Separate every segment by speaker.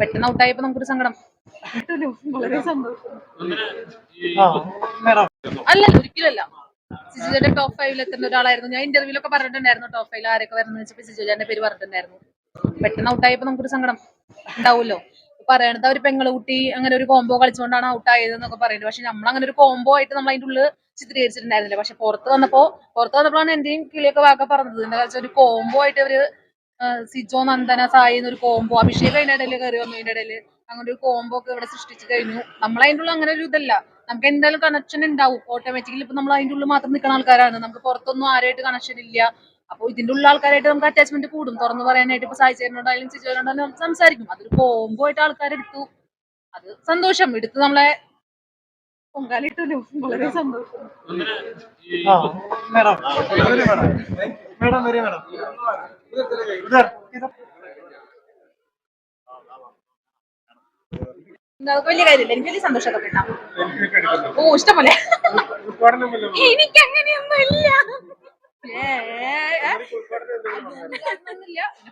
Speaker 1: പെട്ടെന്ന് ഔട്ടായപ്പോ നമുക്കൊരു സങ്കടം.
Speaker 2: വളരെ സന്തോഷം.
Speaker 1: അല്ല ഒരിക്കലല്ല സിജുജയുടെ ടോപ്പ് ഫൈവിൽ എത്തുന്ന ഒരാളായിരുന്നു. ഞാൻ ഇന്റർവ്യൂലൊക്കെ പറഞ്ഞിട്ടുണ്ടായിരുന്നു ടോപ്പ് ഫൈവിൽ ആരൊക്കെ വരുന്നത് വെച്ചപ്പോ സിജുജയുടെ പേര് പറഞ്ഞിട്ടുണ്ടായിരുന്നു. പെട്ടെന്ന് ഔട്ടായപ്പോ നമുക്കൊരു സങ്കടം. ഉണ്ടാവുമല്ലോ. പറയണത് അവർ പെങ്ങൾ കുട്ടി അങ്ങനെ ഒരു കോംബോ കളിച്ചുകൊണ്ടാണ് ഔട്ട് ആയത് എന്നൊക്കെ പറയുന്നത്. പക്ഷെ നമ്മൾ അങ്ങനെ ഒരു കോംബോ ആയിട്ട് നമ്മൾ അതിന്റെ ഉള്ളിൽ ചിത്രീകരിച്ചിട്ടുണ്ടായിരുന്നില്ല. പക്ഷെ പുറത്ത് വന്നപ്പോ പുറത്ത് വന്നപ്പോഴാണ് എന്റെയും കിളിയൊക്കെ വാക്ക പറഞ്ഞത്. എന്താ വെച്ചാൽ ഒരു കോംബോ ആയിട്ട് അവർ സിജോ നന്ദന സായി എന്നൊരു കോംബോ അഭിഷേക് അതിന്റെ ഇടയിൽ കയറി വന്നു അതിന്റെ ഇടയിൽ അങ്ങനെ ഒരു കോംബോ ഒക്കെ ഇവിടെ സൃഷ്ടിച്ചു കഴിഞ്ഞു. നമ്മൾ അതിന്റെ ഉള്ളിൽ അങ്ങനെ ഒരു ഇതല്ല. നമുക്ക് എന്തായാലും കണക്ഷൻ ഉണ്ടാവും ഓട്ടോമാറ്റിക്കലി ഇപ്പൊ നമ്മൾ അതിന്റെ ഉള്ളിൽ മാത്രം നിൽക്കുന്ന ആൾക്കാരാണ്. നമുക്ക് പുറത്തൊന്നും ആരുമായിട്ട് കണക്ഷൻ ഇല്ല. അപ്പൊ ഇതിന്റെ ഉള്ള ആൾക്കാരായിട്ട് നമുക്ക് അറ്റാച്ച്മെന്റ് കൂടും. തുറന്നു പറയാനായിട്ട് ഇപ്പൊ സായി ചേട്ടനോടായാലും സിജോനോടായാലും നമുക്ക് സംസാരിക്കും. അതൊരു കോംബോ ആയിട്ട് ആൾക്കാരെടുത്തു അത് സന്തോഷം. എടുത്ത് നമ്മളെ
Speaker 2: സന്തോഷം.
Speaker 1: വലിയ എനിക്ക് അങ്ങനെയൊന്നുമില്ല.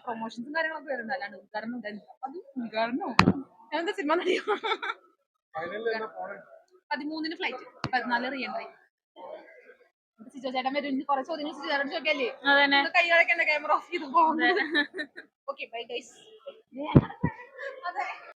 Speaker 1: പ്രൊമോഷൻസും കാര്യങ്ങളൊക്കെ വരുന്നത് ഉദ്ഘാടനം അതും ഉദ്ഘാടനം ഞാൻ എന്താ സിനിമ നടിയോ? പതിമൂന്നിന് ഫ്ലൈറ്റ് പതിനാല് റീ എൻട്രി സിജോ ചേട്ടൻ വരും. കുറെ ചോദ്യങ്ങൾ സിജോ ചേട്ടൻ ചോദിക്കല്ലേ? കൈ കളിക്കണ്ട ക്യാമറ ഓഫ് ചെയ്ത് പോകുന്നത്. Okay bye guys